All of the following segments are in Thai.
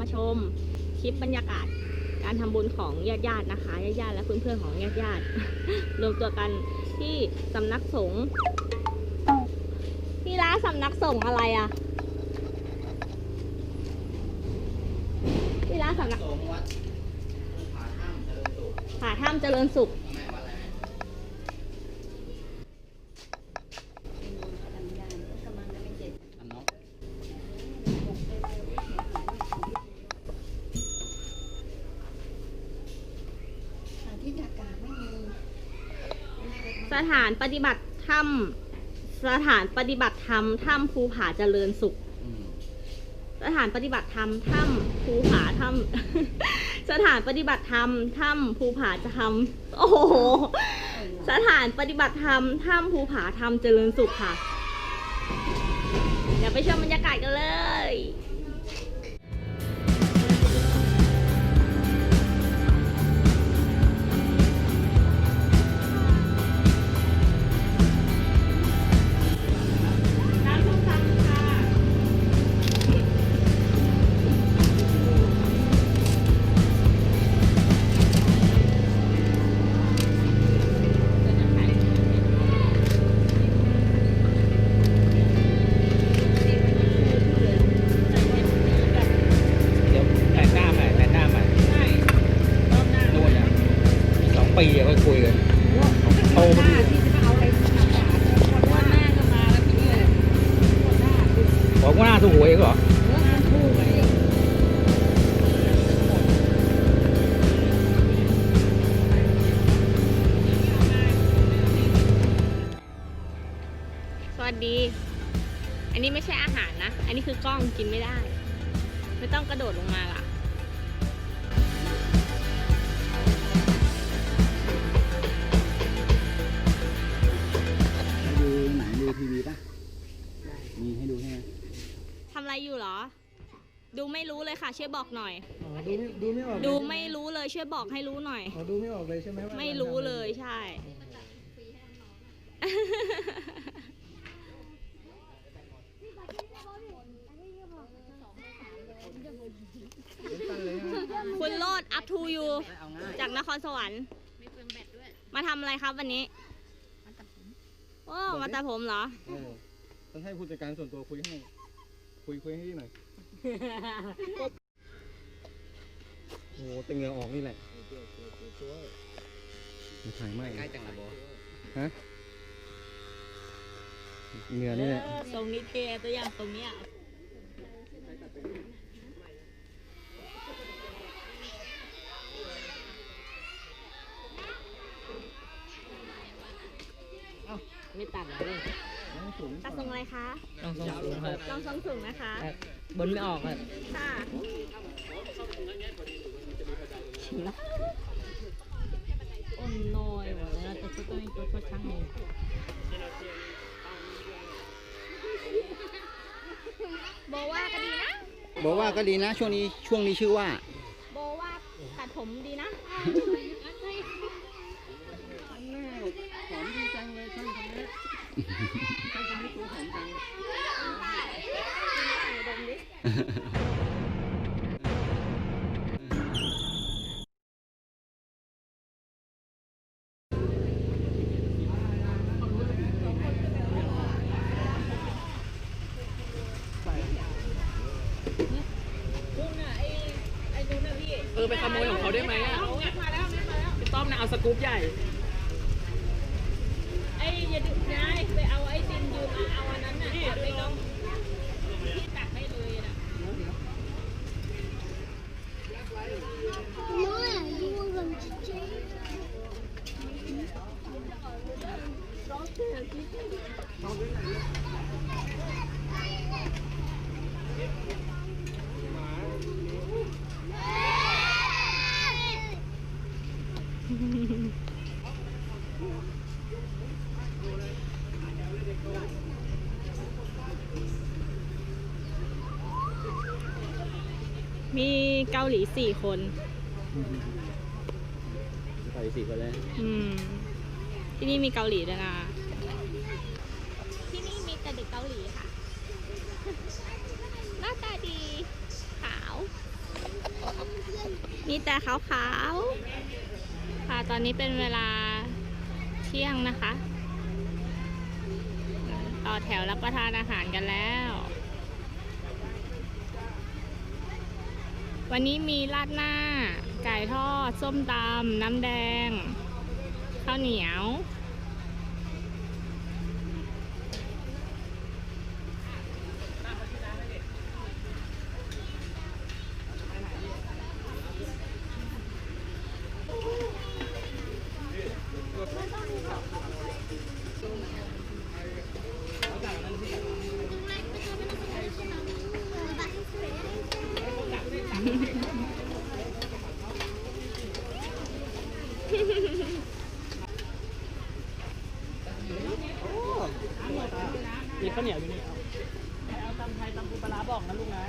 มาชมคลิปบรรยากาศการทำบุญของญาติญาติๆนะคะญาติญาติๆและเพื่อนๆของญาติญาติๆรวมตัวกันที่สำนักสงฆ์พี่ร้าสำนักสงฆ์อะไรอะพี่ร้าสำนักสงวัดผาถ้ำเจริญสุขผาถ้ำเจริญสุข ถานปฏิบัติธรรมสถานปฏิบัติธรรมถ้ำภูผาเจริญสุขอืมสถานปฏิบัติธรรมถ้ำภูผาถ้ำสถานปฏิบัติธรรมถ้ำภูผาจะทำโอ้โหสถานปฏิบัติธรรมถ้ำภูผาธรรมเจริญสุขค่ะ เดี๋ยวไปชมบรรยากาศกันเลย ปีอะค่อยคุยกันโตพอดีบอกว่าหน้าถูกหวยเองเหรอสวัสดี อันนี้ไม่ใช่อาหารนะ อันนี้คือกล้องกินไม่ได้ ไม่ต้องกระโดดลงมาล่ะ มีให้ดูใช่ไหมทำอะไรอยู่เหรอ ดูไม่รู้เลยค่ะช่วยบอกหน่อย อ๋อดูไม่ดูไม่ออกดูไม่รู้เลยช่วยบอกให้รู้หน่อย อ๋อดูไม่ออกเลยใช่ไหมว่าไม่รู้เลยใช่สั้นเลยใช่ไหมคุณโลด up to you เอาง่ายจากนครสวรรค์มาทำอะไรครับวันนี้โอ้ มาตัดผมเหรอ เออ ต้องให้ผู้จัดการส่วนตัวคุยให้ คุยคุยให้พี่หน่อย โอ้โหแต่เหงื่อออกนี่แหละมันถ่ายไหมใกล้จังละบอฮะเหงื่อนี่แหละตรงนี้เทตัวอย่างตรงเนี้ยไม่ตัดเลย สูงตัดทรงอะไรคะต้องทรงสูงครับลองทรงสูงนะคะบนไม่ออกครับค่ะโอ้น้อยว่ะแล้วจะต้องมีตัวช่างเองโบว่าก็ดีนะ บอกว่าก็ดีนะ ช่วงนี้ช่วงนี้ชื่อว่า โบว่าตัดผมดีนะ หอมดีจังเลยช่างคนนี้ช่างคนนี้ตัวหอมจัง ดมดิ เออไปขโมยของเขาได้ไหมอะพี่ต้อมนะเอาสกู๊ปใหญ่ ไอ้อย่าดึกนายไปเอาไอ้ติมยืมมาเอาอันนั้นน่ะไปน้องพี่ตัดให้เลยน่ะ มีเกาหลีสี่คนไปสี่คนเลย อืม ที่นี่มีเกาหลีด้วยนะที่นี่มี แต่เด็กเกาหลีค่ะ หน้าตาดี ขาว มีแต่ขาวๆค่ะ ตอนนี้เป็นเวลาเที่ยงนะคะ ต่อแถวรับประทานอาหารกันแล้ว วันนี้มีราดหน้า ไก่ทอด ส้มตำน้ำแดง ข้าวเหนียว นียวอยู่นี่เอาเอาตำไทยตำปูปลาร้าบอกนะลูกนะ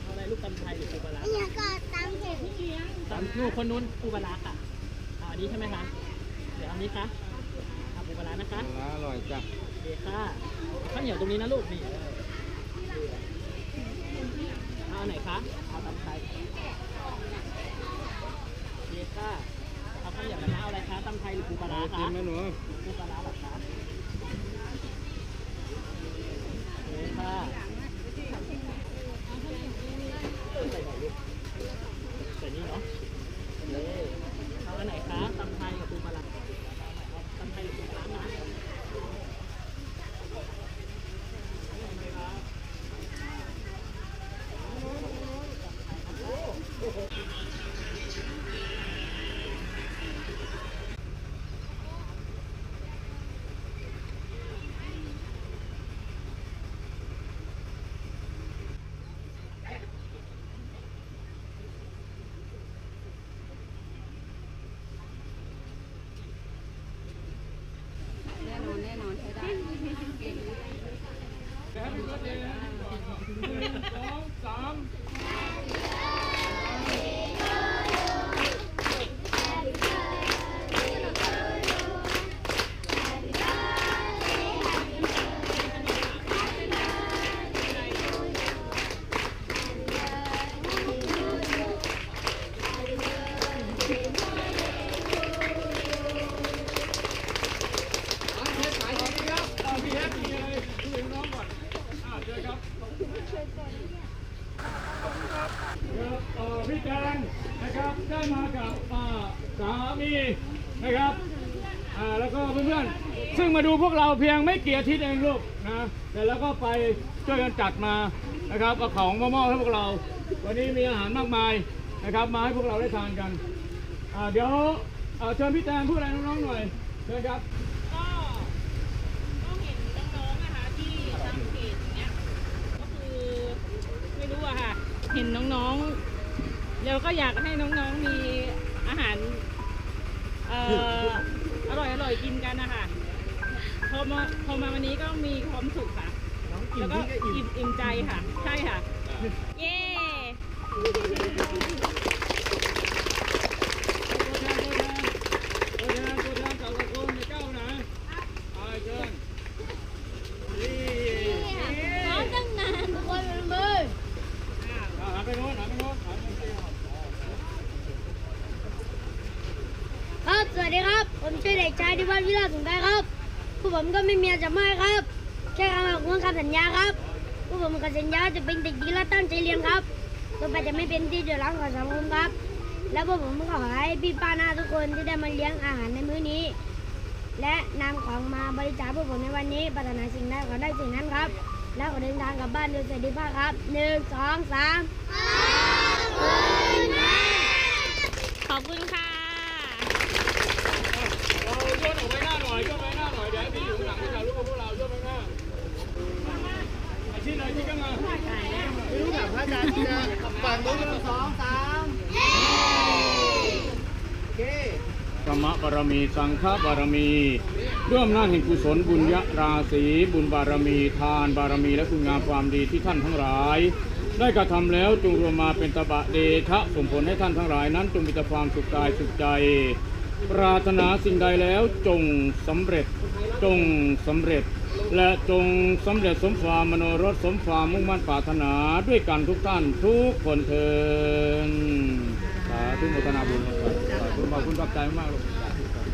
เอาอะไรลูกตำไทยหรือปูปลาร้าเนี่ยก็ตามเห็นตำลูกคนนู้นปูปลาร้าค่ะเอาอันนี้ใช่ไหมคะเดี๋ยวเอาอันนี้ค่ะเอาปูปลาร้านะคะปลาร้าอร่อยจ้ะโอเคค่ะข้าวเหนียวตรงนี้นะลูกนี่เออเอาอันไหนคะเอาตำไทยโอเคค่ะเอาข้าวเหนียวนะเอาอะไรคะตำไทย หรือปูปลาร้ากิคะนไหมหนูปูปลาร้าเหรอคะโอเคค่ะใส่ไหนลูกใส่นี่เนาะโอเคเอาอันไหนคะตำไทยกับปูปลาร้าตำไทยหรือปูปลาร้านะ แน่นอนแน่นอนใช้ได้ เอ่อพี่ แจงนะครับได้มากับสามีนะครับแล้วก็เพื่อนๆซึ่งมาดูพวกเราเพียงไม่เกี่อาทิตย์เองลูกนะแต่แล้วก็ไปช่วยกันจัดมานะครับเอาของมามอบให้พวกเรา วันนี้มีอาหารมากมายนะครับ มาให้พวกเราได้ทานกันเดี๋ยวเชิญพี่แตงพูดอะไรน้องๆหน่อยเชิญครับก็เห็นน้องๆนะคะที่ทำ เพจเนี้ยก็คือไม่รู้อะค่ะเห็นน้องๆแล้วก็อยากให้น้องๆมีอาหารเอ่ออร่อยอร่อยกินกันนะคะพอมาพอมาวันนี้ก็มีความสุขค่ะแล้วก็อิ่มอิ่มใจค่ะ ใช่ค่ะ เย้ ตัวแทนตัวแทนตัวแทนจากตระกูลในเจ้านะไปเชิญนี่ น้องตั้งนานทุกคนเป็นมือ อ่าหันไปโน้นหันไปโน้นหันไปโน้น ครับ สวัสดีครับ ผมชื่อเด็กชายที่วัดวิลาสงได้ ครับพวกผมก็ไม่มีอะไรจะไม่ครับแค่คำของคำสัญญาครับพวกผมกับสัญญาจะเป็นเด็กดีและตั้งใจเรียนครับต่อไปจะไม่เป็นที่เดือดร้อนของสังคมครับ แล้วพวกผมก็ขอให้พี่ป้าหน้าทุกคนที่ได้มาเลี้ยงอาหารในมื้อนี้ และนำของมาบริจาคพวกผมในวันนี้ปรารถนาสิ่งใดขอได้สิ่งนั้นครับ แล้วขอเดินทางกลับบ้านโดยสวัสดิภาพครับหนึ่งสองสาม ขอบคุณค่ะ เราโยนออกไปหน้าหน่อยโยนไปหน้าหน่อย เดี๋ยวให้พี่อยู่ข้างหลังถ่ายรูปกับพวกเราโยนไปหน้าอาชีพอะไรที่ก็มา ไม่รู้แบบพระอาจารย์จะฝั่งนู้นสองสามโอเค ธรรมบารมี สังฆบารมีด้วยอำนาจแห่งกุศลบุญยราศีบุญบารมี ทานบารมี และคุณงามความดีที่ท่านทั้งหลาย ได้กระทำแล้วจงรวมมาเป็นตบะเดชะส่งผลให้ท่านทั้งหลายนั้น จงมีแต่ความสุขกายสุขใจ ปรารถนาสิ่งใดแล้วจงสำเร็จจงสำเร็จ และจงสำเร็จสมความมโนรสสมความมุ่งมั่นปรารถนาด้วยกันทุกท่านทุกคนเทินสาธุโมทนาบุญครับสาธุขอบคุณขอบใจมากๆลูก